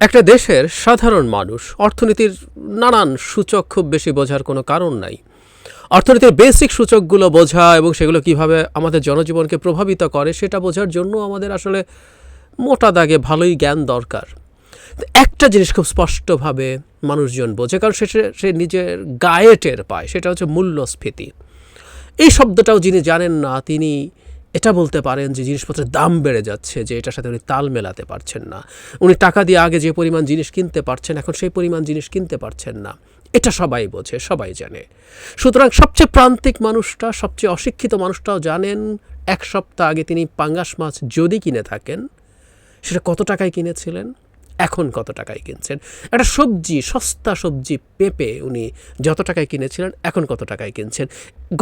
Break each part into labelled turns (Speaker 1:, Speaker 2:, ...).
Speaker 1: একটা দেশের সাধারণ মানুষ, অর্থনীতির নানান সূচক খুব বেশি বোঝার কোনো কারণ নাই। অর্থনীতির বেসিক সূচকগুলো বোঝা এবং সেগুলো কীভাবে আমাদের জনজীবনকে প্রভাবিত করে, সেটা বোঝার জন্য আমাদের আসলে মোটা দাগে ভালোই জ্ঞান দরকার। একটা জিনিস খুব স্পষ্টভাবে মানুষজন বোঝে, কারণ সে, সে- নিজের গায়ে টের পায়, সেটা হচ্ছে মূল্যস্ফীতি। এই শব্দটাও যিনি জানেন না, তিনি এটা বলতে পারেন যে জিনিসপত্রের দাম বেড়ে যাচ্ছে, যে এটার সাথে উনি তাল মেলাতে পারছেন না। উনি টাকা দিয়ে আগে যে পরিমাণ জিনিস কিনতে পারছেন, এখন সেই পরিমাণ জিনিস কিনতে পারছেন না। এটা সবাই বোঝে, সবাই জানে। সুতরাং সবচেয়ে প্রান্তিক মানুষটা, সবচেয়ে অশিক্ষিত মানুষটাও জানেন, এক সপ্তাহ আগে তিনি পাঙ্গাস মাছ যদি কিনে থাকেন, সেটা কত টাকায় কিনেছিলেন? এখন কত টাকায় কিনছেন? একটা সবজি, সস্তা সবজি পেঁপে উনি যত টাকায় কিনেছিলেন, এখন কত টাকায় কিনছেন?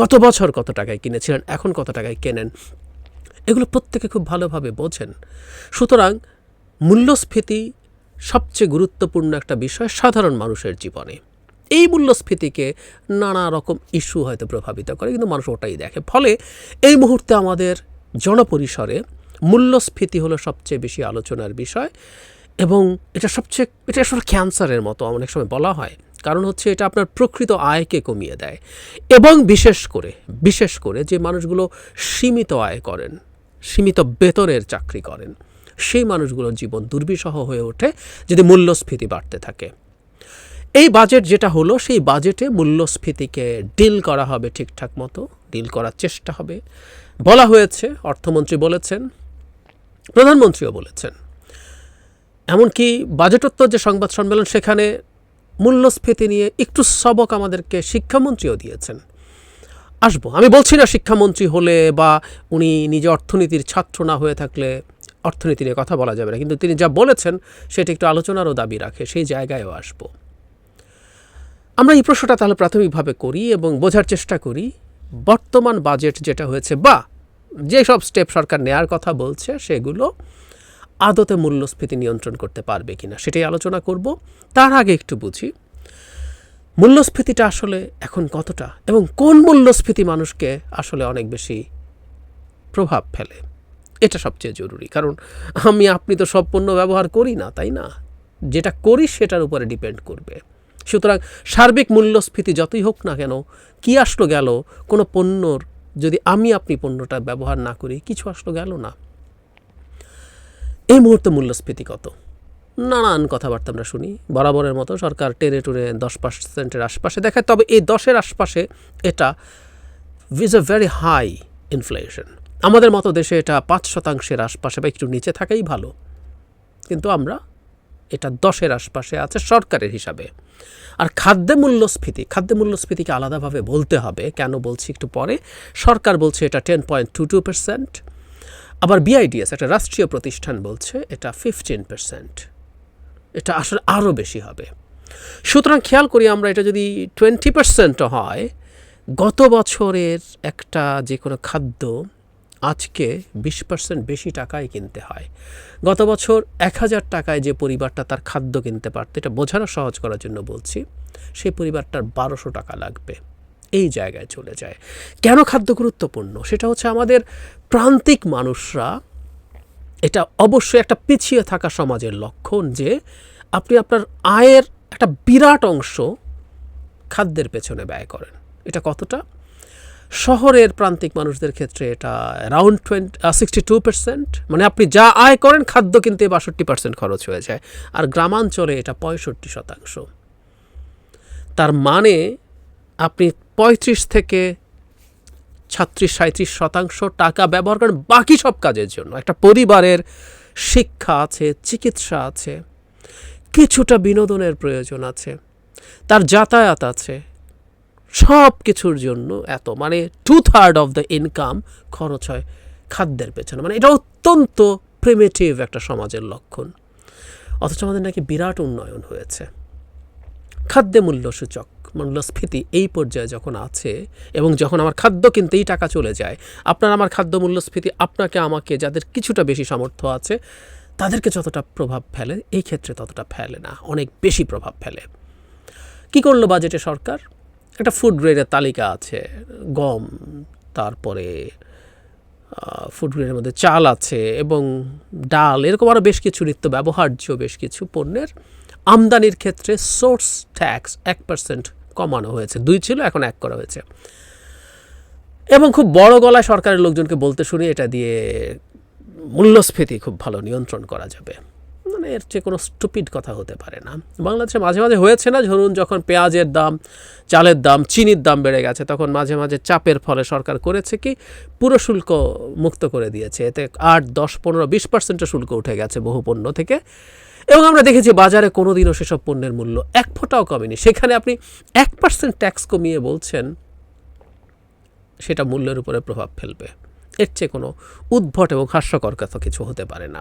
Speaker 1: গত বছর কত টাকায় কিনেছিলেন, এখন কত টাকায় কেনেন? এগুলো প্রত্যেকে খুব ভালোভাবে বোঝেন। সুতরাং মূল্যস্ফীতি সবচেয়ে গুরুত্বপূর্ণ একটা বিষয় সাধারণ মানুষের জীবনে। এই মূল্যস্ফীতিকে নানা রকম ইস্যু হয়তো প্রভাবিত করে, কিন্তু মানুষ ওটাই দেখে। ফলে এই মুহূর্তে আমাদের জনপরিসরে মূল্যস্ফীতি হলো সবচেয়ে বেশি আলোচনার বিষয়। এবং এটা সবচেয়ে, এটা আসলে ক্যান্সারের মতো অনেক সময় বলা হয়। কারণ হচ্ছে এটা আপনার প্রকৃত আয়কে কমিয়ে দেয়। এবং বিশেষ করে বিশেষ করে যে মানুষগুলো সীমিত আয় করেন, সীমিত বেতনের চাকরি করেন, সেই মানুষগুলোর জীবন দুর্বিষহ হয়ে ওঠে যদি মূল্যস্ফীতি বাড়তে থাকে। এই বাজেট যেটা হলো, সেই বাজেটে মূল্যস্ফীতিকে ডিল করা হবে ঠিকঠাক মতো ডিল করার চেষ্টা হবে। বলা হয়েছে, অর্থমন্ত্রী বলেছেন, প্রধানমন্ত্রীও বলেছেন এমনকি বাজেটোত্তর যে সংবাদ সম্মেলন সেখানে মূল্যস্ফীতি নিয়ে একটু সবক আমাদেরকে শিক্ষামন্ত্রীও দিয়েছেন। আসব, আমি বলছি না শিক্ষামন্ত্রী হলে বা উনি নিজে অর্থনীতির ছাত্র না হয়ে থাকলে অর্থনীতি নিয়ে কথা বলা যাবে না, কিন্তু তিনি যা বলেছেন সেটা একটু আলোচনারও দাবি রাখে, সেই জায়গায়ও আসব। আমরা এই প্রশ্নটা তাহলে প্রাথমিকভাবে করি এবং বোঝার চেষ্টা করি, বর্তমান বাজেট যেটা হয়েছে বা যেসব স্টেপ সরকার নেয়ার কথা বলছে সেগুলো আদতে মূল্যস্ফীতি নিয়ন্ত্রণ করতে পারবে কিনা সেটাই আলোচনা করব। তার আগে একটু বুঝি। মূল্যস্ফীতিটা আসলে এখন কতটা এবং কোন মূল্যস্ফীতি মানুষকে আসলে অনেক বেশি প্রভাব ফেলে? এটা সবচেয়ে জরুরি। কারণ আমি, আপনি তো সব পণ্য ব্যবহার করি না, তাই না? যেটা করি সেটার উপরে ডিপেন্ড করবে। সুতরাং সার্বিক মূল্যস্ফীতি যতই হোক না কেন, কি আসলো গেল? কোনো পণ্যর, যদি আমি আপনি পণ্যটা ব্যবহার না করি, কিছু আসলো গেল না? এই মুহূর্তে মূল্যস্ফীতি কত? নানান কথাবার্তা আমরা শুনি। বরাবরের মতো সরকার টেনে টুনে দশ পার্সেন্টের আশপাশে দেখায়। তবে এই দশের আশপাশে এটা is a very high inflation আমাদের মতো দেশে এটা পাঁচ শতাংশের আশপাশে বা একটু নিচে থাকাই ভালো। কিন্তু আমরা এটা দশের আশপাশে আছে সরকারের হিসাবে। আর খাদ্য মূল্যস্ফীতি, খাদ্য মূল্যস্ফীতিকে আলাদাভাবে বলতে হবে। কেন বলছি একটু পরে? সরকার বলছে এটা ten point two two percent আবার বিআইডিএস একটা রাষ্ট্রীয় প্রতিষ্ঠান বলছে, এটা ফিফটিন পার্সেন্ট এটা আসলে আরও বেশি হবে। সুতরাং খেয়াল করি আমরা এটা যদি টোয়েন্টি পার্সেন্টও হয়, গত বছরের একটা যে কোনো খাদ্য আজকে বিশ পার্সেন্ট বেশি টাকায় কিনতে হয়। গত বছর এক হাজার টাকায় যে পরিবারটা তার খাদ্য কিনতে পারত, এটা বোঝানো সহজ করার জন্য বলছি, সেই পরিবারটার বারোশো টাকা লাগবে। এই জায়গায় চলে যায়। কেন খাদ্য গুরুত্বপূর্ণ? সেটা হচ্ছে আমাদের প্রান্তিক মানুষরা এটা অবশ্যই একটা পিছিয়ে থাকা সমাজের লক্ষণ যে আপনি আপনার আয়ের একটা বিরাট অংশ খাদ্যের পেছনে ব্যয় করেন। এটা কতটা? শহরের প্রান্তিক মানুষদের ক্ষেত্রে এটা around twenty sixty two percent মানে আপনি যা আয় করেন, খাদ্য কিনতে বাষট্টি পার্সেন্ট খরচ হয়ে যায়। আর গ্রামাঞ্চলে এটা পঁয়ষট্টি শতাংশ। তার মানে আপনি পঁয়ত্রিশ থেকে ছত্রিশ সাঁত্রিশ শতাংশ টাকা ব্যবহার করেন বাকি সব কাজের জন্য। একটা পরিবারের শিক্ষা আছে, চিকিৎসা আছে, কিছুটা বিনোদনের প্রয়োজন আছে, তার যাতায়াত আছে, সব কিছুর জন্য এত। মানে two third of the income খরচ হয় খাদ্যের পেছনে। মানে এটা অত্যন্ত প্রিমেটিভ একটা সমাজের লক্ষণ। অথচ আমাদের নাকি বিরাট উন্নয়ন হয়েছে। খাদ্যে মূল্য সূচক। মূল্যস্ফীতি এই পর্যায়ে যখন আছে এবং যখন আমার খাদ্য কিনতেই টাকা চলে যায়, আপনার আমার খাদ্য মূল্যস্ফীতি আপনাকে, আমাকে যাদের কিছুটা বেশি সামর্থ্য আছে, তাদেরকে যতটা প্রভাব ফেলে, এই ক্ষেত্রে ততটা ফেলে না, অনেক বেশি প্রভাব ফেলে। কি করল বাজেটে সরকার? একটা ফুড গ্রেডের তালিকা আছে, গম, তারপরে ফুড গ্রেডের মধ্যে চাল আছে এবং ডাল, এরকম আরও বেশ কিছু নিত্য ব্যবহার্য, বেশ কিছু পণ্যের আমদানির ক্ষেত্রে সোর্স ট্যাক্স এক পার্সেন্ট কমানো হয়েছে। দুই ছিল, এখন এক করা হয়েছে। এবং খুব বড় গলায় সরকারের লোকজনকে বলতে শুনি, এটা দিয়ে মূল্যস্ফীতি খুব ভালো নিয়ন্ত্রণ করা যাবে। মানে এর চেয়ে কোনো স্টুপিড কথা হতে পারে না। বাংলাদেশে মাঝে মাঝে হয়েছে না, ধরুন যখন পেঁয়াজের দাম, চালের দাম, চিনির দাম বেড়ে গেছে, তখন মাঝে মাঝে চাপের ফলে সরকার করেছে কি, পুরো শুল্ক মুক্ত করে দিয়েছে। এতে আট, দশ, পনেরো, বিশ পার্সেন্টের শুল্ক উঠে গেছে বহু পণ্য থেকে। এবং আমরা দেখেছি বাজারে কোনো দিনও সেসব পণ্যের মূল্য এক ফোঁটাও কমেনি। সেখানে আপনি এক পার্সেন্ট ট্যাক্স কমিয়ে বলছেন, সেটা মূল্যের উপরে প্রভাব ফেলবে। এর চেয়ে কোনো উদ্ভট এবং হাস্যকর কথা কিছু হতে পারে না।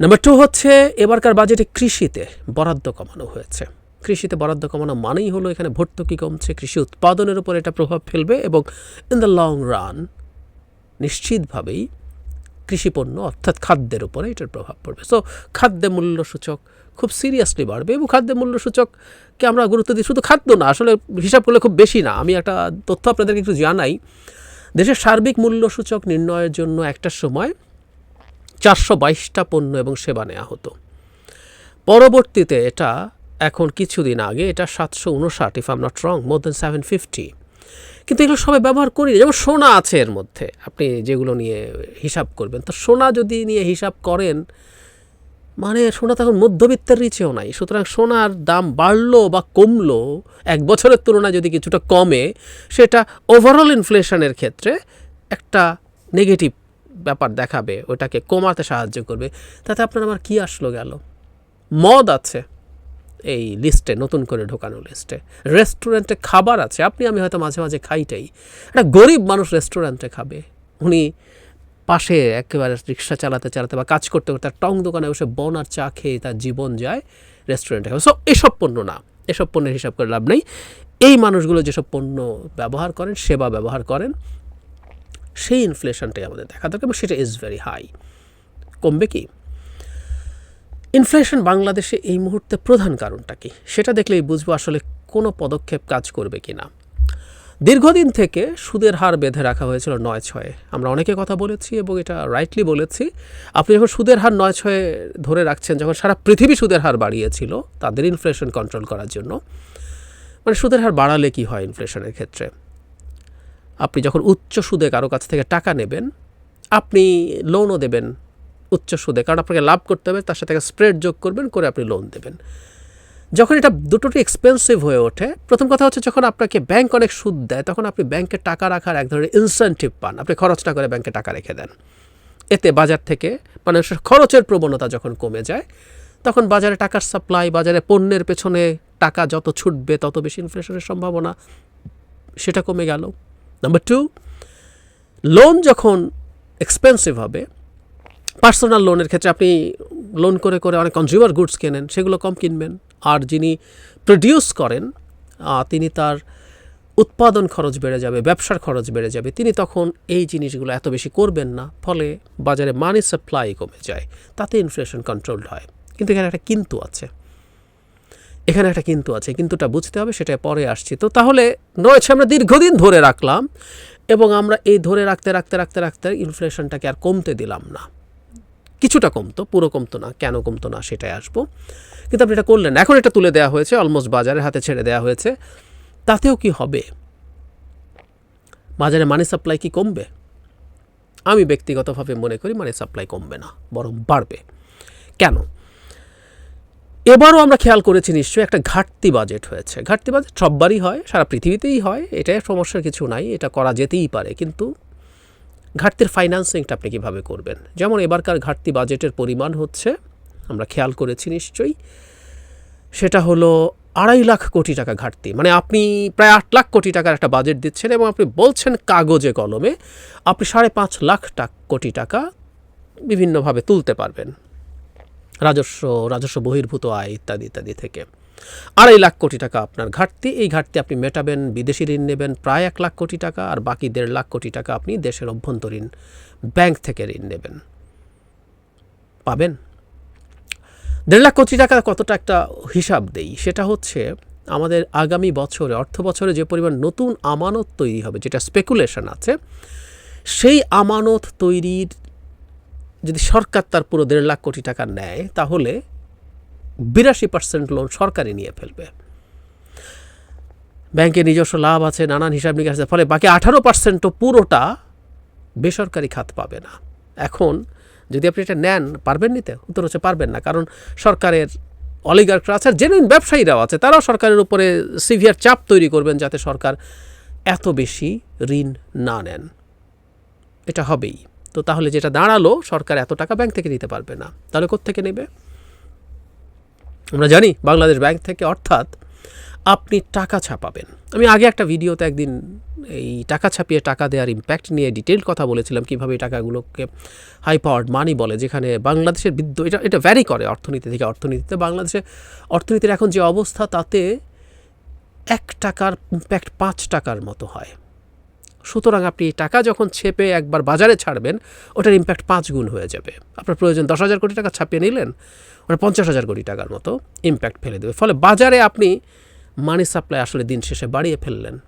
Speaker 1: নাম্বার টু হচ্ছে, এবারকার বাজেটে কৃষিতে বরাদ্দ কমানো হয়েছে। কৃষিতে বরাদ্দ কমানো মানেই হলো এখানে ভর্তুকি কমছে, কৃষি উৎপাদনের উপর এটা প্রভাব ফেলবে এবং ইন দ্য লং রান নিশ্চিতভাবেই কৃষিপণ্য, অর্থাৎ খাদ্যের উপরে এটার প্রভাব পড়বে। সো খাদ্য মূল্য সূচক খুব সিরিয়াসলি বাড়বে এবং খাদ্য মূল্য সূচককে আমরা গুরুত্ব দিই। শুধু খাদ্য না, আসলে হিসাব করলে খুব বেশি না। আমি একটা তথ্য আপনাদেরকে একটু জানাই। দেশের সার্বিক মূল্য সূচক নির্ণয়ের জন্য একটা সময় চারশো বাইশটা পণ্য এবং সেবা নেওয়া হতো। পরবর্তীতে এটা এখন কিছুদিন আগে এটা সাতশো উনষাট if I'm not wrong more than seven fifty কিন্তু এগুলো সবাই ব্যবহার করি যেমন সোনা আছে এর মধ্যে, আপনি যেগুলো নিয়ে হিসাব করবেন। তো সোনা যদি নিয়ে হিসাব করেন মানে সোনা তখন মধ্যবিত্তের নিচেও নাই। সুতরাং সোনার দাম বাড়লো বা কমলো, এক বছরের তুলনায় যদি কিছুটা কমে, সেটা ওভারঅল ইনফ্লেশনের ক্ষেত্রে একটা নেগেটিভ ব্যাপার দেখাবে, ওটাকে কমাতে সাহায্য করবে। তাতে আপনার আমার কি আসলো গেল? মদ আছে। এই লিস্টে নতুন করে ঢোকানো লিস্টে রেস্টুরেন্টে খাবার আছে, আপনি, আমি হয়তো মাঝে মাঝে খাইটাই। একটা গরিব মানুষ রেস্টুরেন্টে খাবে। উনি পাশে একেবারে রিক্সা চালাতে চালাতে বা কাজ করতে করতে টং দোকানে বসে বন আর চা খেয়ে তার জীবন যায় রেস্টুরেন্টে খাবে। সো এসব পণ্য না। এসব পণ্যের হিসাব করে লাভ নেই। এই মানুষগুলো যেসব পণ্য ব্যবহার করেন, সেবা ব্যবহার করেন, সেই ইনফ্লেশনটাই আমাদের দেখা দরকার এবং সেটা ইজ ভেরি হাই কমবে কি? ইনফ্লেশন বাংলাদেশে এই মুহূর্তে প্রধান কারণটা কি? সেটা দেখলেই বুঝব আসলে কোনো পদক্ষেপ কাজ করবে কি না দীর্ঘদিন থেকে সুদের হার বেঁধে রাখা হয়েছিল নয় ছয়ে। আমরা অনেকে কথা বলেছি এবং এটা রাইটলি বলেছি। আপনি যখন সুদের হার নয় ছয়ে ধরে রাখছেন, যখন সারা পৃথিবী সুদের হার বাড়িয়েছিল, তাদের ইনফ্লেশন কন্ট্রোল করার জন্য মানে সুদের হার বাড়ালে কি হয় ইনফ্লেশনের ক্ষেত্রে? আপনি যখন উচ্চ সুদে কারও কাছ থেকে টাকা নেবেন, আপনি লোনও দেবেন। উচ্চ সুদে, কারণ আপনাকে লাভ করতে হবে, তার সাথে স্প্রেড যোগ করবেন, করে আপনি লোন দেবেন। যখন এটা দুটোটি এক্সপেন্সিভ হয়ে ওঠে, প্রথম কথা হচ্ছে যখন আপনাকে ব্যাংক অনেক সুদ দেয়, তখন আপনি ব্যাংকে টাকা রাখার এক ধরনের ইনসেন্টিভ পান। আপনি খরচটা করে ব্যাংকে টাকা রেখে দেন। এতে বাজার থেকে মানুষের খরচের প্রবণতা যখন কমে যায়, তখন বাজারে টাকার সাপ্লাই বাজারে পণ্যের পেছনে টাকা যত ছুটবে, তত বেশি ইনফ্লেশনের সম্ভাবনা, সেটা কমে গেল। নাম্বার টু লোন যখন এক্সপেন্সিভ হবে পার্সোনাল লোনের ক্ষেত্রে আপনি লোন করে করে অনেক কনজিউমার গুডস কেনেন, সেগুলো কম কিনবেন। আর যিনি প্রডিউস করেন তিনি তার উৎপাদন খরচ বেড়ে যাবে, ব্যবসার খরচ বেড়ে যাবে। তিনি তখন এই জিনিসগুলো এত বেশি করবেন না, ফলে বাজারে মানি সাপ্লাই কমে যায়, তাতে ইনফ্লেশন কন্ট্রোলড হয়। কিন্তু এখানে একটা কিন্তু আছে। এখানে একটা কিন্তু আছে, কিন্তুটা বুঝতে হবে সেটা পরে আসছি। তো তাহলে রয়েছে আমরা দীর্ঘদিন ধরে রাখলাম, এবং আমরা এই ধরে রাখতে রাখতে রাখতে রাখতে ইনফ্লেশনটাকে আর কমতে দিলাম না। কিছুটা কমতো, পুরো কমতো না, কেন কমতো না সেটাই আসব। কিন্তু আপনি এটা করলেন, এখন এটা তুলে দেওয়া হয়েছে অলমোস্ট বাজারের হাতে ছেড়ে দেওয়া হয়েছে। তাতেও কি হবে? বাজারে মানি সাপ্লাই কি কমবে? আমি ব্যক্তিগতভাবে মনে করি মানি সাপ্লাই কমবে না, বরং বাড়বে। কেন? এবারও আমরা খেয়াল করেছি নিশ্চয়ই, একটা ঘাটতি বাজেট হয়েছে। ঘাটতি বাজেট সববারই হয়, সারা পৃথিবীতেই হয়, এটাই সমস্যার কিছু নাই, এটা করা যেতেই পারে, কিন্তু ঘাটতির ফাইন্যান্সিংটা আপনি কীভাবে করবেন? যেমন এবারকার ঘাটতি বাজেটের পরিমাণ হচ্ছে, আমরা খেয়াল করেছি নিশ্চয়ই, সেটা হলো আড়াই লাখ কোটি টাকা ঘাটতি। মানে আপনি প্রায় আট লাখ কোটি টাকার একটা বাজেট দিচ্ছেন এবং আপনি বলছেন কাগজে কলমে আপনি সাড়ে পাঁচ লাখ টাকা কোটি টাকা বিভিন্নভাবে তুলতে পারবেন। রাজস্ব রাজস্ব বহির্ভূত আয় ইত্যাদি ইত্যাদি থেকে। আড়াই লাখ কোটি টাকা আপনার ঘাটতি। এই ঘাটতি আপনি মেটাবেন, বিদেশি ঋণ নেবেন, প্রায় এক লাখ কোটি টাকা আর বাকি দেড় লাখ কোটি টাকা আপনি দেশের অভ্যন্তরীণ ব্যাংক থেকে ঋণ নেবেন। পাবেন? দেড় লাখ কোটি টাকা কতটা একটা হিসাব দেই, সেটা হচ্ছে আমাদের আগামী বছরে, অর্থ বছরে যে পরিমাণ নতুন আমানত তৈরি হবে, যেটা স্পেকুলেশন আছে, সেই আমানত তৈরির যদি সরকার তার পুরো দেড় লাখ কোটি টাকা নেয়, তাহলে বিরাশি পার্সেন্ট লোন সরকারই নিয়ে ফেলবে। ব্যাংকের নিজস্ব লাভ আছে, নানান হিসাব নিকাশ আছে, ফলে বাকি আঠারো পার্সেন্টও পুরোটা বেসরকারি খাত পাবে না। এখন যদি আপনি এটা নেন, পারবেন নিতে? উত্তর হচ্ছে পারবেন না, কারণ সরকারের অলিগার্করা আছে জেনুইন ব্যবসায়ীরাও আছে, তারাও সরকারের উপরে সিভিয়ার চাপ তৈরি করবেন যাতে সরকার এত বেশি ঋণ না নেন। এটা হবেই। তো তাহলে যেটা দাঁড়াল, সরকার এত টাকা ব্যাংক থেকে নিতে পারবে না। তাহলে কোত্থেকে নেবে? আমরা জানি বাংলাদেশ ব্যাংক থেকে অর্থাৎ আপনি টাকা ছাপাবেন। আমি আগে একটা ভিডিওতে একদিন এই টাকা ছাপিয়ে টাকা দেওয়ার ইম্প্যাক্ট নিয়ে ডিটেল কথা বলেছিলাম, কীভাবে টাকাগুলোকে হাই পাওয়ার্ড মানি বলে, যেখানে বাংলাদেশের বিদ্য এটা এটা ভ্যারি করে অর্থনীতি থেকে। অর্থনীতিতে বাংলাদেশের অর্থনীতির এখন যে অবস্থা, তাতে এক টাকার ইম্প্যাক্ট পাঁচ টাকার মতো হয়। সুতরাং আপনি টাকা যখন ছেপে একবার বাজারে ছাড়বেন, ওটার ইম্প্যাক্ট পাঁচ গুণ হয়ে যাবে। আপনার প্রয়োজন দশ হাজার কোটি টাকা ছাপিয়ে নিলেন, ওটা পঞ্চাশ হাজার কোটি টাকার মতো ইম্প্যাক্ট ফেলে দেবে। ফলে বাজারে আপনি মানি সাপ্লাই আসলে দিন শেষে বাড়িয়ে ফেললেন।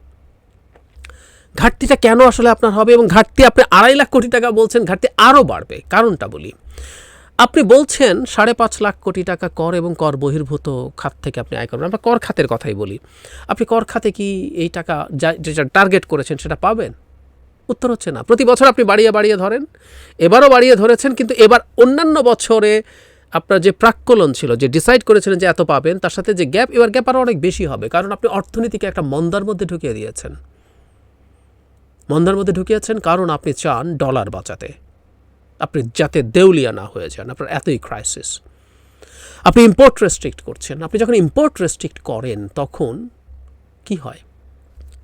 Speaker 1: ঘাটতিটা কেন আসলে আপনার হবে এবং ঘাটতি আপনি আড়াই লাখ কোটি টাকা বলছেন, ঘাটতি আরও বাড়বে। কারণটা বলি। আপনি বলছেন সাড়ে পাঁচ লাখ কোটি টাকা কর এবং কর বহির্ভূত খাত থেকে আপনি আয় করবেন। আমরা কর খাতের কথাই বলি। আপনি কর খাতে কি এই টাকা যা, যেটা টার্গেট করেছেন সেটা পাবেন? উত্তর হচ্ছে না। প্রতি বছর আপনি বাড়িয়ে বাড়িয়ে ধরেন। এবারও বাড়িয়ে ধরেছেন, কিন্তু এবার অন্যান্য বছরে আপনার যে প্রাক্কলন ছিল, যে ডিসাইড করেছিলেন যে এত পাবেন, তার সাথে যে গ্যাপ এবার গ্যাপ আরও অনেক বেশি হবে। কারণ আপনি অর্থনীতিকে একটা মন্দার মধ্যে ঢুকিয়ে দিয়েছেন। মন্দার মধ্যে ঢুকিয়েছেন কারণ আপনি চান ডলার বাঁচাতে। আপনি যাতে দেউলিয়া না হয়ে যান, আপনার এতই ক্রাইসিস আপনি ইম্পোর্ট রেস্ট্রিক্ট করছেন, আপনি যখন ইম্পোর্ট রেস্ট্রিক্ট করেন, তখন কি হয়?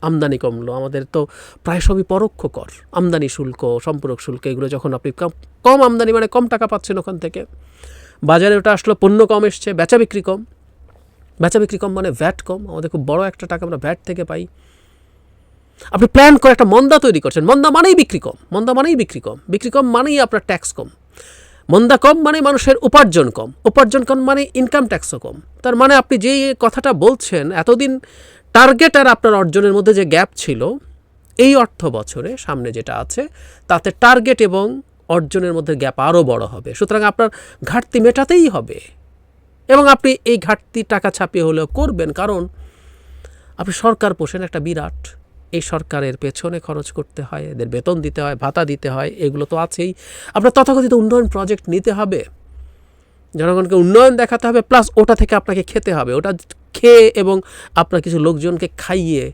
Speaker 1: আমদানি কমলো, আমাদের তো প্রায় সবই পরোক্ষ কর, আমদানি শুল্ক, সম্পূরক শুল্ক, এগুলো যখন আপনি কম আমদানি মানে কম টাকা পাচ্ছেন ওখান থেকে। বাজারে ওটা আসলো, পণ্য কম এসছে, বেচা বিক্রি কম। বেচা বিক্রি কম মানে ভ্যাট কম, আমাদের খুব বড় একটা টাকা আমরা ভ্যাট থেকে পাই। আপনি প্ল্যান করে একটা মন্দা তৈরি করছেন। মন্দা মানেই বিক্রি কম। মন্দা মানেই বিক্রি কম। বিক্রি কম মানেই আপনার ট্যাক্স কম। মন্দা কম মানে মানুষের উপার্জন কম। উপার্জন কম মানে ইনকাম ট্যাক্সও কম। তার মানে আপনি যে কথাটা বলছেন, এতদিন টার্গেট আর আপনার অর্জনের মধ্যে যে গ্যাপ ছিল, এই অর্থ বছরে সামনে যেটা আছে, তাতে টার্গেট এবং অর্জনের মধ্যে গ্যাপ আরও বড় হবে। সুতরাং আপনার ঘাটতি মেটাতেই হবে। এবং আপনি এই ঘাটতি টাকা ছাপিয়ে হলেও করবেন, কারণ আপনি সরকার পোষেন একটা বিরাট। এই সরকারের পেছনে খরচ করতে হয়, এদের বেতন দিতে হয়, ভাতা দিতে হয়, এগুলো তো আছেই। আপনার তথাকথিত উন্নয়ন প্রজেক্ট নিতে হবে। জনগণকে উন্নয়ন দেখাতে হবে প্লাস ওটা থেকে আপনাকে খেতে হবে। ওটা খেয়ে এবং আপনার কিছু লোকজনকে খাইয়ে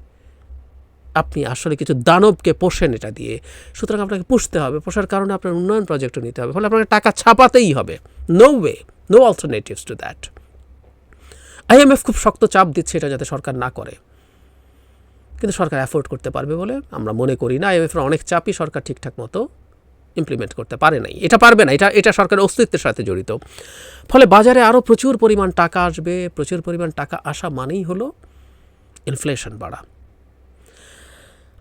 Speaker 1: আপনি আসলে কিছু দানবকে পোষেন এটা দিয়ে। সুতরাং আপনাকে পুষতে হবে, পোষার কারণে আপনার উন্নয়ন প্রজেক্টও নিতে হবে। ফলে আপনাকে টাকা ছাপাতেই হবে। No way no alternatives to that IMF খুব শক্ত চাপ দিচ্ছে এটা যাতে সরকার না করে। কিন্তু সরকার অ্যাফোর্ড করতে পারবে বলে আমরা মনে করি না। আইএমএফের অনেক চাপই সরকার ঠিকঠাক মতো ইমপ্লিমেন্ট করতে পারে নাই। এটা পারবে না। এটা এটা সরকারের অস্তিত্বের সাথে জড়িত। ফলে বাজারে আরও প্রচুর পরিমাণ টাকা আসবে। প্রচুর পরিমাণ টাকা আসা মানেই হলো ইনফ্লেশন বাড়া।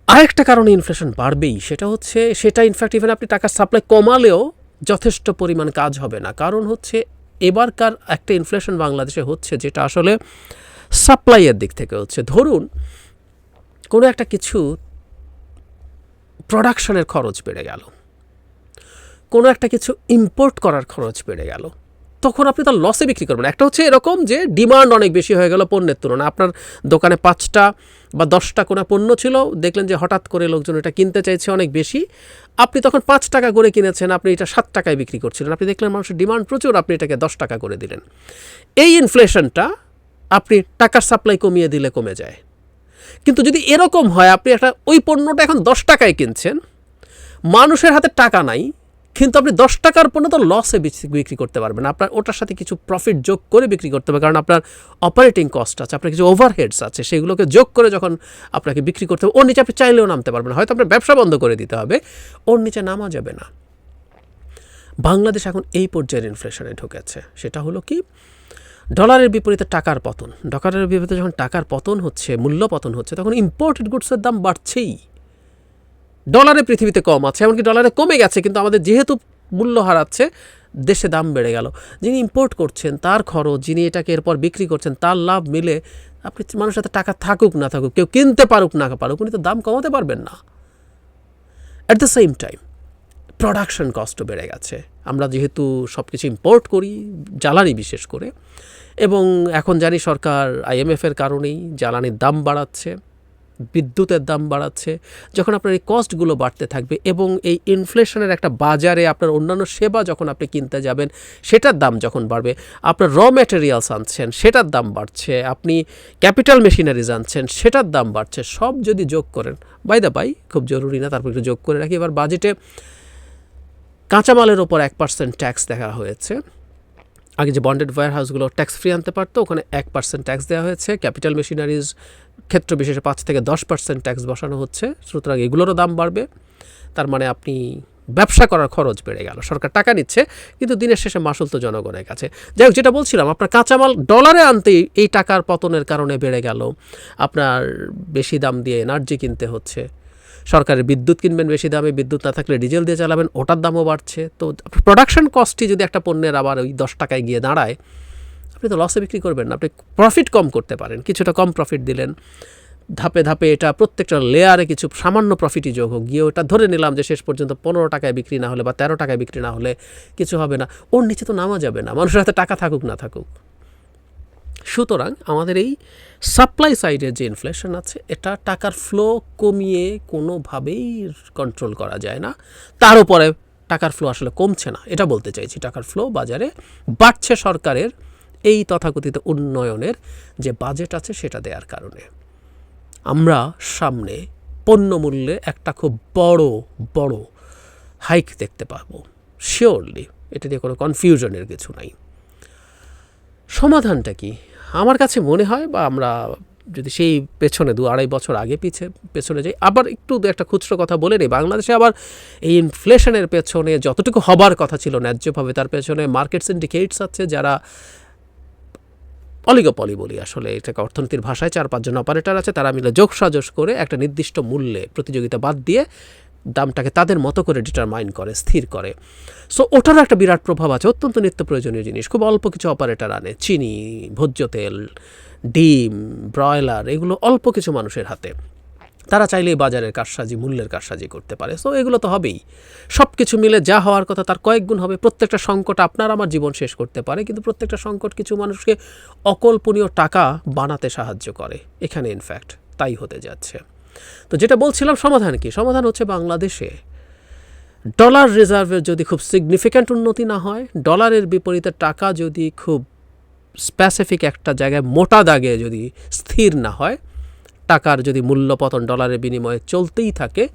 Speaker 1: আরেকটা কারণে ইনফ্লেশন বাড়বেই সেটা হচ্ছে, সেটা ইনফ্যাক্ট ইভেন আপনি টাকার সাপ্লাই কমালেও যথেষ্ট পরিমাণ কাজ হবে না। কারণ হচ্ছে এবারকার একটা ইনফ্লেশন বাংলাদেশে হচ্ছে যেটা আসলে সাপ্লাইয়ের দিক থেকে হচ্ছে। ধরুন কোনো একটা কিছু প্রোডাকশনের খরচ বেড়ে গেল। কোনো একটা কিছু ইম্পোর্ট করার খরচ বেড়ে গেল। তখন আপনি তার লসে বিক্রি করবেন। একটা হচ্ছে এরকম যে ডিমান্ড অনেক বেশি হয়ে গেল পণ্যের তুলনায়। আপনার দোকানে পাঁচটা বা দশটা কোনো পণ্য ছিল, দেখলেন যে হঠাৎ করে লোকজন এটা কিনতে চাইছে অনেক বেশি। আপনি তখন পাঁচ টাকা করে কিনেছেন, আপনি এটা সাত টাকায় বিক্রি করছিলেন। আপনি দেখলেন মানুষের ডিমান্ড প্রচুর, আপনি এটাকে দশ টাকা করে দিলেন। এই ইনফ্লেশনটা আপনি টাকার সাপ্লাই কমিয়ে দিলে কমে যায়। কিন্তু যদি এরকম হয়, আপনি একটা, ওই পণ্যটা এখন দশ টাকায় কিনছেন, মানুষের হাতে টাকা নাই, কিন্তু আপনি দশ টাকার পণ্য তো লসে বিক্রি করতে পারবেন। আপনার ওটার সাথে কিছু প্রফিট যোগ করে বিক্রি করতে হবে, কারণ আপনার অপারেটিং কস্ট আছে, আপনার কিছু ওভারহেডস আছে, সেগুলোকে যোগ করে যখন আপনাকে বিক্রি করতে হবে, ওর নিচে আপনি চাইলেও নামতে পারবেন হয়তো আপনার ব্যবসা বন্ধ করে দিতে হবে, ওর নিচে নামা যাবে না। বাংলাদেশ এখন এই পর্যায়ের ইনফ্লেশনে ঢুকেছে। সেটা হলো কি? ডলারের বিপরীতে টাকার পতন। ডলারের বিপরীতে যখন টাকার পতন হচ্ছে, মূল্য পতন হচ্ছে, তখন ইম্পোর্টেড গুডসের দাম বাড়ছেই। ডলারে পৃথিবীতে কম আছে, এমনকি ডলারে কমে গেছে, কিন্তু আমাদের যেহেতু মূল্য হারাচ্ছে, দেশে দাম বেড়ে গেল। যিনি ইম্পোর্ট করছেন, তার খরচ, যিনি এটাকে এরপর বিক্রি করছেন, তার লাভ মিলে আপনি মানুষের হাতে টাকা থাকুক না থাকুক, কেউ কিনতে পারুক না পারুক, উনি তো দাম কমাতে পারবেন না। At the same time production কস্টও বেড়ে গেছে। আমরা যেহেতু সব কিছু ইম্পোর্ট করি, জ্বালানি বিশেষ করে এবং এখন জানি সরকার আইএমএফের কারণেই জ্বালানির দাম বাড়াচ্ছে, বিদ্যুতের দাম বাড়াচ্ছে, যখন আপনার এই কস্টগুলো বাড়তে থাকবে এবং এই ইনফ্লেশনের একটা বাজারে আপনার অন্যান্য সেবা যখন আপনি কিনতে যাবেন, সেটার দাম যখন বাড়বে, আপনার র ম্যাটেরিয়ালস আনছেন, সেটার দাম বাড়ছে, আপনি ক্যাপিটাল মেশিনারিজ আনছেন, সেটার দাম বাড়ছে, সব যদি যোগ করেন বাই দা বাই খুব জরুরি না, তারপর একটু যোগ করে রাখি, এবার বাজেটে কাঁচামালের ওপর এক পার্সেন্ট ট্যাক্স দেখা হয়েছে। আগে যে বন্ডেড ওয়ার হাউসগুলো ট্যাক্স ফ্রি আনতে পারতো, ওখানে এক পার্সেন্ট ট্যাক্স দেওয়া হয়েছে ক্যাপিটাল মেশিনারিজ ক্ষেত্র বিশেষে পাঁচ থেকে দশ পার্সেন্ট ট্যাক্স বসানো হচ্ছে, সুতরাং এগুলোরও দাম বাড়বে। তার মানে আপনি ব্যবসা করার খরচ বেড়ে গেল, সরকার টাকা নিচ্ছে, কিন্তু দিনের শেষে মাসুল তো জনগণের কাছে। যাই হোক, যেটা বলছিলাম, আপনার কাঁচামাল ডলারে আনতেই এই টাকার পতনের কারণে বেড়ে গেল, আপনার বেশি দাম দিয়ে এনার্জি কিনতে হচ্ছে। সরকারের বিদ্যুৎ কিনবেন বেশি দামে, বিদ্যুৎ না থাকলে ডিজেল দিয়ে চালাবেন, ওটার দামও বাড়ছে। তো প্রোডাকশন কস্টই যদি একটা পণ্যের আবার ওই দশ টাকায় গিয়ে দাঁড়ায়, আপনি তো লসে বিক্রি করবেন না, আপনি প্রফিট কম করতে পারেন, কিছুটা কম প্রফিট দিলেন। ধাপে ধাপে এটা প্রত্যেকটা লেয়ারে কিছু সামান্য প্রফিটই যোগ হোক, গিয়ে ওটা ধরে নিলাম যে শেষ পর্যন্ত পনেরো টাকায় বিক্রি না হলে বা তেরো টাকায় বিক্রি না হলে কিছু হবে না। ওর নিচে তো নামা যাবে না, মানুষের হাতে টাকা থাকুক না থাকুক। সুতরাং আমাদের এই সাপ্লাই সাইডের যে ইনফ্লেশন আছে, এটা টাকার ফ্লো কমিয়ে কোনোভাবেই কন্ট্রোল করা যায় না। তার উপরে টাকার ফ্লো আসলে কমছে না। এটা বলতে চাইছি, টাকার ফ্লো বাজারে বাড়ছে সরকারের এই তথাকথিত উন্নয়নের যে বাজেট আছে, সেটা দেওয়ার কারণে। আমরা সামনে পণ্যমূল্যে একটা খুব বড় বড় হাইক দেখতে পাবো। শিওরলি এটা নিয়ে কোনো কনফিউশনের কিছু নাই। সমাধানটা কি? আমার কাছে মনে হয় বা আমরা যদি সেই পেছনে দু আড়াই বছর আগে পিছে, পেছনে যাই, আবার একটু একটা খুচরো কথা বলে নিই। বাংলাদেশে আবার এই ইনফ্লেশনের পেছনে যতটুকু হবার কথা ছিল ন্যায্যভাবে, তার পেছনে মার্কেট সিন্ডিকেটস আছে যারা অলিগোপলি বলি আসলে, এটাকে অর্থনীতির ভাষায় চার পাঁচজন অপারেটর আছে, তারা মিলে যোগ সাজস করে একটা নির্দিষ্ট মূল্যে প্রতিযোগিতা বাদ দিয়ে দামটাকে তাদের মতো করে ডিটারমাইন করে, স্থির করে। সো ওটারও একটা বিরাট প্রভাব আছে, অত্যন্ত নিত্য প্রয়োজনীয় জিনিস। খুব অল্প কিছু অপারেটার আনে, চিনি, ভোজ্য তেল, ডিম, ব্রয়লার, এগুলো অল্প কিছু মানুষের হাতে। তারা চাইলেই বাজারের কারসাজি, মূল্যের কারসাজি করতে পারে। সো এগুলো তো হবেই। সব কিছু মিলে যা হওয়ার কথা তার কয়েক গুণ হবে। প্রত্যেকটা সংকট আপনার আমার জীবন শেষ করতে পারে, কিন্তু প্রত্যেকটা সংকট কিছু মানুষকে অকল্পনীয় টাকা বানাতে সাহায্য করে। এখানে ইনফ্যাক্ট তাই হতে যাচ্ছে। তো যেটা বলছিলাম, সমাধান কি? সমাধান হচ্ছে বাংলাদেশে। ডলার রিজার্ভের যদি খুব সিগনিফিক্যান্ট উন্নতি না হয়, ডলারের বিপরীতে টাকা যদি খুব স্পেসিফিক একটা জায়গায় মোটা দাগে যদি স্থির না হয়, টাকার যদি মূল্যপতন ডলারের বিনিময়ে চলতেই থাকে,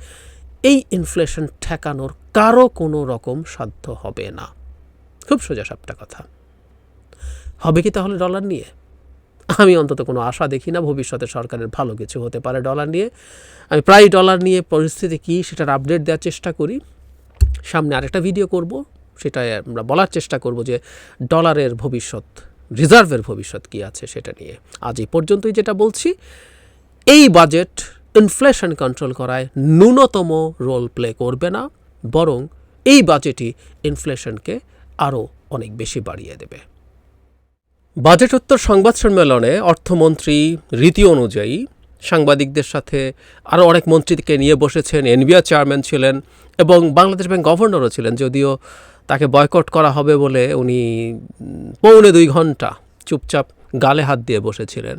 Speaker 1: এই ইনফ্লেশন ঠেকানোর কারও কোনো রকম সাধ্য হবে না। খুব সোজা সাপটা কথা। হবে কি তাহলে ডলার নিয়ে? আমি অন্তত কোনো আশা দেখি না ভবিষ্যতে সরকারের ভালো কিছু হতে পারে ডলার নিয়ে। আমি প্রায় ডলার নিয়ে পরিস্থিতি কী সেটার আপডেট দেওয়ার চেষ্টা করি। সামনে আরেকটা ভিডিও করব সেটা আমরা বলার চেষ্টা করব যে ডলারের ভবিষ্যৎ রিজার্ভের ভবিষ্যৎ কী আছে সেটা নিয়ে। আজ এই পর্যন্তই যেটা বলছি। এই বাজেট ইনফ্লেশন কন্ট্রোল করায় ন্যূনতম রোল প্লে করবে না, বরং এই বাজেটই ইনফ্লেশনকে আরও অনেক বেশি বাড়িয়ে দেবে। বাজেটোত্তর সংবাদ সম্মেলনে অর্থমন্ত্রী রীতি অনুযায়ী সাংবাদিকদের সাথে আরও অনেক মন্ত্রীকে নিয়ে বসেছেন এনবিআর চেয়ারম্যান ছিলেন এবং বাংলাদেশ ব্যাংক গভর্নরও ছিলেন, যদিও তাকে বয়কট করা হবে বলে উনি পৌনে দুই ঘণ্টা চুপচাপ গালে হাত দিয়ে বসেছিলেন।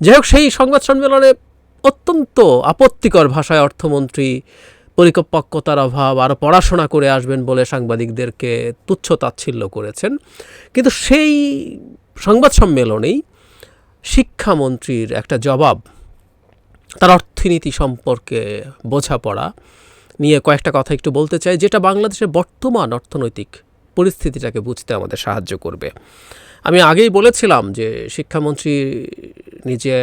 Speaker 1: যাই হোক, সেই সংবাদ সম্মেলনে অত্যন্ত আপত্তিকর ভাষায় অর্থমন্ত্রী পরিপক্কতার অভাব, আরও পড়াশোনা করে আসবেন বলে সাংবাদিকদেরকে তুচ্ছ তাচ্ছিল্য করেছেন। কিন্তু সেই সংবাদ সম্মেলনেই শিক্ষামন্ত্রীর একটা জবাব, তার অর্থনীতি সম্পর্কে বোঝাপড়া নিয়ে কয়েকটা কথা একটু বলতে চাই, যেটা বাংলাদেশের বর্তমান অর্থনৈতিক পরিস্থিতিটাকে বুঝতে আমাদের সাহায্য করবে। আমি আগেই বলেছিলাম যে শিক্ষামন্ত্রী নিজে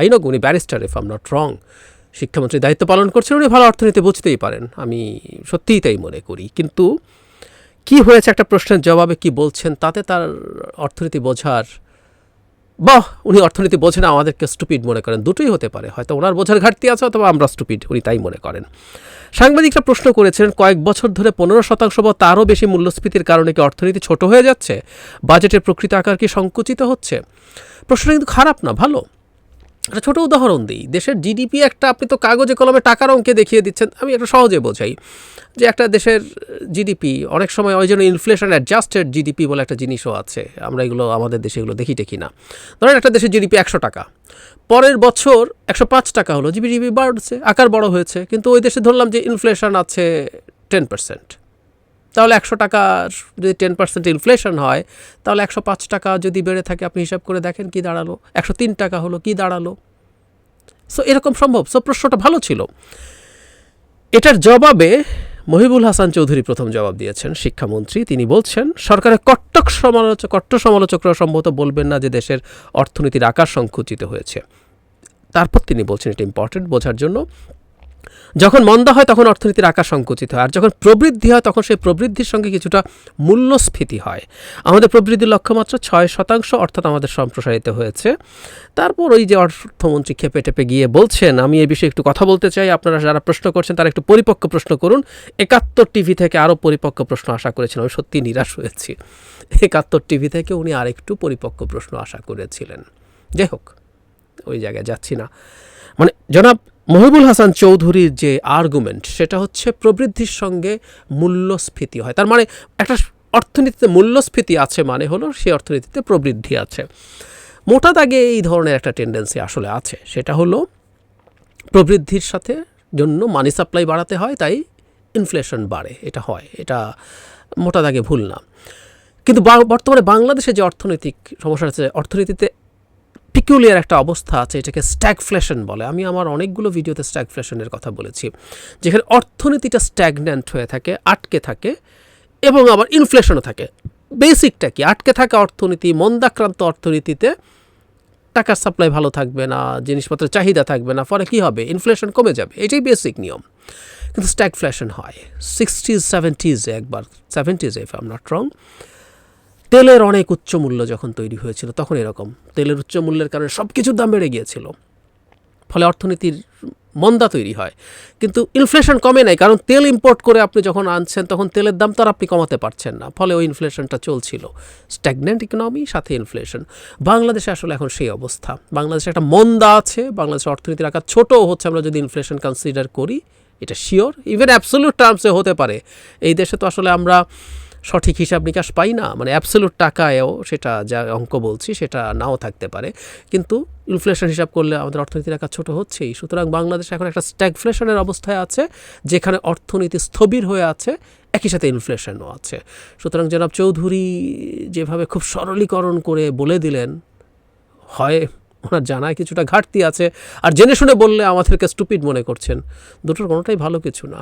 Speaker 1: আইনক উনি barrister if I'm not wrong শিক্ষামন্ত্রী দায়িত্ব পালন করছেন, উনি ভালো অর্থনীতি বুঝতেই পারেন, আমি সত্যিই তাই মনে করি। কিন্তু কি হয়েছে? একটা প্রশ্নের জবাবে কি বলছেন? তাতে তার অর্থনীতি বোঝার, বাহ! উনি অর্থনীতি বোঝেন, আমাদেরকে স্টুপিড মনে করেন। দুটোই হতে পারে। হয়তো ওনার বোঝার ঘাটতি আছে, অথবা আমরা স্টুপিড উনি তাই মনে করেন। সাংবাদিকরা প্রশ্ন করেছিলেন কয়েক বছর ধরে পনেরো শতাংশ বা তারও বেশি মূল্যস্ফীতির কারণে কি অর্থনীতি ছোট হয়ে যাচ্ছে? বাজেটের প্রকৃত আকার কি সংকুচিত হচ্ছে? প্রশ্নটা কিন্তু খারাপ না, ভালো। একটা ছোট উদাহরণ দিই। দেশের জিডিপি একটা, আপনি তো কাগজে কলমে টাকার অঙ্কে দেখিয়ে দিচ্ছেন। আমি একটা সহজে বোঝাই যে একটা দেশের জিডিপি অনেক সময় ওই জন্য ইনফ্লেশন অ্যাডজাস্টেড জিডিপি বলে একটা জিনিসও আছে। আমরা এগুলো, আমাদের দেশে এগুলো দেখি টেকি না। ধরেন একটা দেশের জিডিপি একশো টাকা। পরের বছর একশো পাঁচ টাকা হলো। জিডিপি বাড়ছে, আকার বড় হয়েছে। কিন্তু ওই দেশে ধরলাম যে ইনফ্লেশন আছে টেন পার্সেন্ট তাহলে একশো টাকা যদি টেন পার্সেন্ট ইনফ্লেশন হয়, তাহলে একশো পাঁচ টাকা যদি বেড়ে থাকে, আপনি হিসাব করে দেখেন কি দাঁড়াল। একশো তিন টাকা হলো, কি দাঁড়াল? সো এরকম সম্ভব। সো প্রশ্নটা ভালো ছিল। এটার জবাবে মহিবুল হাসান চৌধুরী প্রথম জবাব দিয়েছেন, শিক্ষামন্ত্রী। তিনি বলছেন, সরকারের কট্টক সমালোচক কট্ট সমালোচকরা সম্ভবত বলবেন না যে দেশের অর্থনীতির আকার সংকুচিত হয়েছে। তারপর তিনি বলছেন, এটা ইম্পর্টেন্ট বোঝার জন্য যখন মন্দা হয় তখন অর্থনীতির আকার সংকুচিত হয়, আর যখন প্রবৃদ্ধি হয় তখন সেই প্রবৃদ্ধির সঙ্গে কিছুটা মূল্যস্ফীতি হয়। আমাদের প্রবৃদ্ধির লক্ষ্যমাত্রা ছয় শতাংশ অর্থাৎ আমাদের সম্প্রসারিত হয়েছে। তারপর ওই যে অর্থমন্ত্রী খেপে টেপে গিয়ে বলছেন, আমি এই বিষয়ে একটু কথা বলতে চাই, আপনারা যারা প্রশ্ন করছেন তারা একটু পরিপক্ক প্রশ্ন করুন। একাত্তর টিভি থেকে আরও পরিপক্ক প্রশ্ন আশা করেছিলাম, আমি সত্যি নিরাশ হয়েছি। একাত্তর টিভি থেকে উনি আরেকটু পরিপক্ক প্রশ্ন আশা করেছিলেন। যাই হোক, ওই জায়গায় যাচ্ছি না। মানে জনাব মহিবুল হাসান চৌধুরীর যে আর্গুমেন্ট সেটা হচ্ছে প্রবৃদ্ধির সঙ্গে মূল্যস্ফীতি হয়। তার মানে একটা অর্থনীতিতে মূল্যস্ফীতি আছে মানে হলো সেই অর্থনীতিতে প্রবৃদ্ধি আছে। মোটা দাগে এই ধরনের একটা টেন্ডেন্সি আসলে আছে। সেটা হলো প্রবৃদ্ধির সাথে জন্য মানি সাপ্লাই বাড়াতে হয়, তাই ইনফ্লেশন বাড়ে। এটা হয়। এটা মোটা দাগে ভুল না। কিন্তু বর্তমানে বাংলাদেশে যে অর্থনৈতিক সমস্যা আছে অর্থনীতিতে পিকুলিয়ার একটা অবস্থা আছে, এটাকে স্ট্যাগফ্লেশন বলে। আমি আমার অনেকগুলো ভিডিওতে স্ট্যাগফ্লেশনের কথা বলেছি, যেখানে অর্থনীতিটা স্ট্যাগন্যান্ট হয়ে থাকে, আটকে থাকে, এবং আবার ইনফ্লেশনও থাকে। বেসিকটা কি? আটকে থাকা অর্থনীতি, মন্দাক্রান্ত অর্থনীতিতে টাকার সাপ্লাই ভালো থাকবে না, জিনিসপত্রের চাহিদা থাকবে না, ফলে কী হবে? ইনফ্লেশন কমে যাবে, এটাই বেসিক নিয়ম। কিন্তু স্ট্যাগফ্লেশন হয়। সিক্সটিজ সেভেন্টিজে একবার সেভেন্টিজে ইফ আম নট রং তেলের অনেক উচ্চ মূল্য যখন তৈরি হয়েছিল, তখন এরকম। তেলের উচ্চ মূল্যের কারণে সব কিছুর দাম বেড়ে গিয়েছিল। ফলে অর্থনীতির মন্দা তৈরি হয়। কিন্তু ইনফ্লেশন কমে নাই, কারণ তেল ইম্পোর্ট করে আপনি যখন আনছেন, তখন তেলের দাম তো আর আপনি কমাতে পারছেন না। ফলে ওই ইনফ্লেশনটা চলছিল। স্ট্যাগনেন্ট ইকোনমি সাথে ইনফ্লেশন বাংলাদেশে আসলে এখন সেই অবস্থা। বাংলাদেশে একটা মন্দা আছে, বাংলাদেশের অর্থনীতির আকার ছোটও হচ্ছে, আমরা যদি ইনফ্লেশন কনসিডার করি, এটা শিওর ইভেন অ্যাবসোলিউট টার্মসে হতে পারে। এই দেশে তো আসলে আমরা সঠিক হিসাব নিকাশ পাই না মানে অ্যাবসোলুট টাকায়ও সেটা যা অঙ্ক বলছি সেটা নাও থাকতে পারে। কিন্তু ইনফ্লেশন হিসাব করলে আমাদের অর্থনীতির আকার ছোটো হচ্ছেই। সুতরাং বাংলাদেশ এখন একটা স্ট্যাগফ্লেশনের অবস্থায় আছে, যেখানে অর্থনীতি স্থবির হয়ে আছে, একই সাথে ইনফ্লেশনও আছে। সুতরাং জনাব চৌধুরী যেভাবে খুব সরলীকরণ করে বলে দিলেন, হয় ওনার জানায় কিছুটা ঘাটতি আছে। আর জেনে শুনে বললে আমাদেরকে স্টুপিড মনে করছেন। দুটোর কোনোটাই ভালো কিছু না।